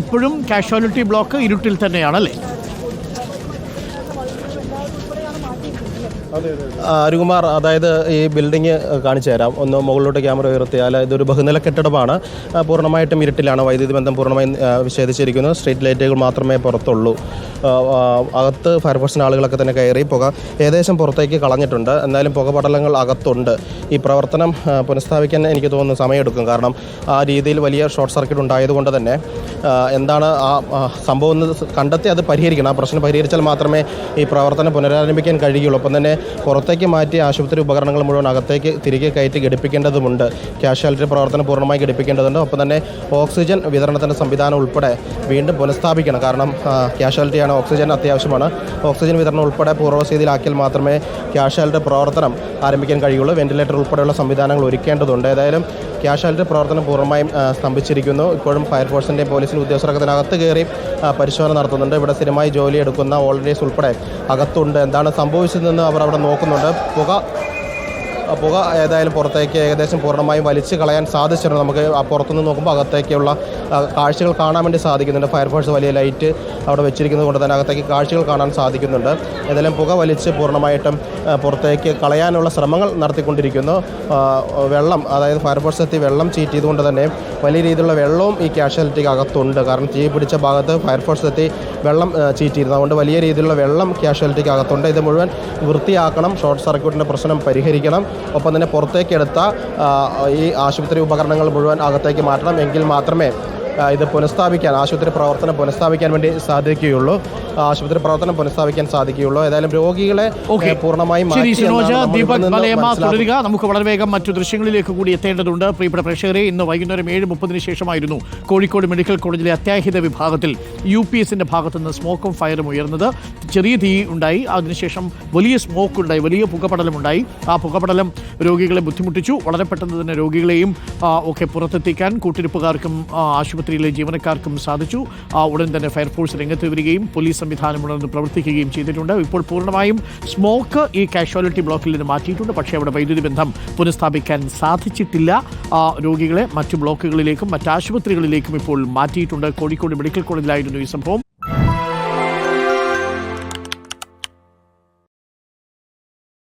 ഇപ്പോഴും casualty block ഇരുട്ടിൽ തന്നെയാണല്ലേ? അരുകുമാർ അതായത് ഈ ബിൽഡിംഗ് കാണിച്ചു തരാം. ഒന്ന് മുകളിലോട്ട് ക്യാമറ ഉയർത്തിയാൽ ഇതൊരു ബഹുനില കെട്ടിടമാണ്. പൂർണമായിട്ടും ഇരുട്ടിലാണ് വൈദ്യുതി ബന്ധം പൂർണമായും വിച്ഛേദിച്ചിരിക്കുന്നത് വിച്ഛേദിച്ചിരിക്കുന്നു. സ്ട്രീറ്റ് ലൈറ്റുകൾ മാത്രമേ പുറത്തുള്ളൂ. അകത്ത് ഫയർഫോഴ്സിന് ആളുകളൊക്കെ തന്നെ കയറി പുക ഏകദേശം പുറത്തേക്ക് കളഞ്ഞിട്ടുണ്ട്. എന്നാലും പുകപടലങ്ങൾ അകത്തുണ്ട്. ഈ പ്രവർത്തനം പുനഃസ്ഥാപിക്കാൻ എനിക്ക് തോന്നുന്നു സമയമെടുക്കും. കാരണം ആ രീതിയിൽ വലിയ ഷോർട്ട് സർക്യൂട്ട് ഉണ്ടായതുകൊണ്ട് തന്നെ എന്താണ് ആ സംഭവം എന്ന് കണ്ടെത്തി അത് പരിഹരിക്കണം. ആ പ്രശ്നം പരിഹരിച്ചാൽ മാത്രമേ ഈ പ്രവർത്തനം പുനരാരംഭിക്കാൻ കഴിയുള്ളൂ. ഒപ്പം തന്നെ പുറത്തേക്ക് മാറ്റി ആശുപത്രി ഉപകരണങ്ങൾ മുഴുവൻ അകത്തേക്ക് തിരികെ കയറ്റി ഘടിപ്പിക്കേണ്ടതുണ്ട് ക്യാഷ്വാലിറ്റി പ്രവർത്തനം പൂർണമായി ഘടിപ്പിക്കേണ്ടതുണ്ട്. ഒപ്പം തന്നെ ഓക്സിജൻ വിതരണത്തിന്റെ സംവിധാനം ഉൾപ്പെടെ വീണ്ടും പുനഃസ്ഥാപിക്കണം. കാരണം ക്യാഷ്വാലിറ്റിയാണ് ഓക്സിജൻ അത്യാവശ്യമാണ്. ഓക്സിജൻ വിതരണം ഉൾപ്പെടെ പൂർവസ്ഥിതിയിലാക്കിയാൽ മാത്രമേ ക്യാഷ്വാലിറ്റി പ്രവർത്തനം ആരംഭിക്കാൻ കഴിയുള്ളൂ. വെന്റിലേറ്റർ ഉൾപ്പെടെയുള്ള സംവിധാനങ്ങൾ ഒരുക്കേണ്ടതുണ്ട്. ഏതായാലും ക്യാഷ്വാലിറ്റി പ്രവർത്തനം പൂർണമായും സ്തംഭിച്ചിരിക്കുന്നു. ഇപ്പോഴും ഫയർഫോഴ്സിന്റെയും പോലീസിന്റെ ഉദ്യോഗസ്ഥരൊക്കെ അതിനകത്ത് കയറി പരിശോധന നടത്തുന്നുണ്ട്. ഇവിടെ സ്ഥിരമായി ജോലി എടുക്കുന്ന വോളണ്ടിയേഴ്സ് ഉൾപ്പെടെ അകത്തുണ്ട്. എന്താണ് സംഭവിച്ചതെന്ന് അവർ അവിടെ നോക്കുന്നുണ്ട്. പുക പുക ഏതായാലും പുറത്തേക്ക് ഏകദേശം പൂർണമായും വലിച്ചു കളയാൻ സാധിച്ചിട്ടുണ്ട്. നമുക്ക് പുറത്തുനിന്ന് നോക്കുമ്പോൾ അകത്തേക്കുള്ള കാഴ്ചകൾ കാണാൻ വേണ്ടി സാധിക്കുന്നുണ്ട്. ഫയർഫോഴ്സ് വലിയ ലൈറ്റ് അവിടെ വെച്ചിരിക്കുന്നത് കൊണ്ട് തന്നെ അകത്തേക്ക് കാഴ്ചകൾ കാണാൻ സാധിക്കുന്നുണ്ട്. ഏതായാലും പുക വലിച്ച് പൂർണമായിട്ടും പുറത്തേക്ക് കളയാനുള്ള ശ്രമങ്ങൾ നടത്തിക്കൊണ്ടിരിക്കുന്നു. വെള്ളം അതായത് ഫയർഫോഴ്സ് എത്തി വെള്ളം ചീറ്റ് ചെയ്തുകൊണ്ട് തന്നെ വലിയ രീതിയിലുള്ള വെള്ളവും ഈ ക്യാഷ്വാലിറ്റിക്ക് അകത്തുണ്ട്. കാരണം തീ പിടിച്ച ഭാഗത്ത് ഫയർഫോഴ്സ് എത്തി വെള്ളം ചീറ്റ് ചെയ്യുന്നത് അതുകൊണ്ട് വലിയ രീതിയിലുള്ള വെള്ളം ക്യാഷ്വാലിറ്റിക്ക് അകത്തുണ്ട്. ഇത് മുഴുവൻ വൃത്തിയാക്കണം. ഷോർട്ട് സർക്യൂട്ടിന്റെ പ്രശ്നം പരിഹരിക്കണം. ഒപ്പം തന്നെ പുറത്തേക്ക് എടുത്ത ഈ ആശുപത്രി ഉപകരണങ്ങൾ മുഴുവൻ അകത്തേക്ക് മാറ്റണം. എങ്കിൽ മാത്രമേ ഇത് പുനഃസ്ഥാപിക്കാൻ ആശുപത്രി പ്രവർത്തനം പുനഃസ്ഥാപിക്കാൻ വേണ്ടി സാധിക്കുകയുള്ളൂ. ആശുപത്രി പ്രവർത്തനം പുനഃസ്ഥാപിക്കാൻ സാധിക്കുകയുള്ളൂ. ഏതായാലും രോഗികളെ പൂർണമായും തുടരുക നമുക്ക് വളരെ വേഗം മറ്റു ദൃശ്യങ്ങളിലേക്ക് കൂടി എത്തേണ്ടതുണ്ട്. പ്രിയപ്പെട്ട പ്രേക്ഷകരെ ഇന്ന് വൈകുന്നേരം ഏഴ് മുപ്പതിന് ശേഷമായിരുന്നു കോഴിക്കോട് മെഡിക്കൽ കോളേജിലെ അത്യാഹിത വിഭാഗത്തിൽ യു പി എസിന്റെ ഭാഗത്തുനിന്ന് സ്മോക്കും ഫയറും ഉയർന്നത്. ചെറിയ തീ ഉണ്ടായി. അതിനുശേഷം വലിയ സ്മോക്ക് ഉണ്ടായി. വലിയ പുകപടലമുണ്ടായി. ആ പുകപടലം രോഗികളെ ബുദ്ധിമുട്ടിച്ചു. വളരെ പെട്ടെന്ന് തന്നെ രോഗികളെയും ഒക്കെ പുറത്തെത്തിക്കാൻ കൂട്ടിരിപ്പുകാർക്കും ആശുപത്രിയിലെ ജീവനക്കാർക്കും സാധിച്ചു. ഉടൻ തന്നെ ഫയർഫോഴ്സ് രംഗത്ത് വരികയും പോലീസ് സംവിധാനം ഉണർന്ന് പ്രവർത്തിക്കുകയും ചെയ്തിട്ടുണ്ട്. ഇപ്പോൾ പൂർണമായും സ്മോക്ക് ഈ കാഷ്വാലിറ്റി ബ്ലോക്കിൽ നിന്ന് മാറ്റിയിട്ടുണ്ട്. പക്ഷേ അവിടെ വൈദ്യുതി ബന്ധം പുനഃസ്ഥാപിക്കാൻ സാധിച്ചിട്ടില്ല. രോഗികളെ മറ്റു ബ്ലോക്കുകളിലേക്കും മറ്റ് ആശുപത്രികളിലേക്കും ഇപ്പോൾ മാറ്റിയിട്ടുണ്ട്. കോഴിക്കോട് മെഡിക്കൽ കോളേജിലായിരുന്നു ഈ സംഭവം